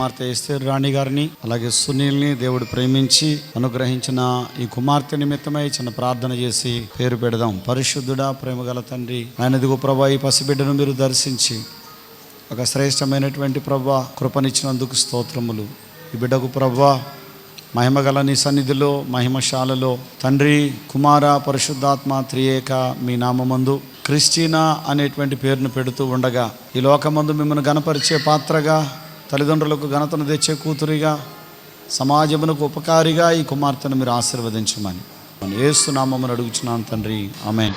కుమార్తె ఎస్తేర్ రాణి గారిని అలాగే సునీల్ని దేవుడు ప్రేమించి అనుగ్రహించిన ఈ కుమార్తె నిమిత్తమై చిన్న ప్రార్థన చేసి పేరు పెడదాం. పరిశుద్ధుడా ప్రేమగల తండ్రి ఆయన దిగు ప్రభా ఈ పసిబిడ్డను మీరు దర్శించి ఒక శ్రేష్టమైనటువంటి ప్రభా కృపనిచ్చినందుకు స్తోత్రములు. ఈ బిడ్డకు ప్రభా మహిమగల నీ సన్నిధిలో మహిమశాలలో తండ్రి కుమార పరిశుద్ధాత్మ త్రియేక మీ నామమందు క్రిస్టీనా అనేటువంటి పేరును పెడుతూ ఉండగా ఈ లోకమందు మిమ్మల్ని గణపరిచే పాత్రగా తల్లిదండ్రులకు ఘనతను తెచ్చే కూతురిగా సమాజమునకు ఉపకారిగా ఈ కుమార్తెను మీరు ఆశీర్వదించమని. ఏసు అడుగుచున్నాను తండ్రి. ఆమె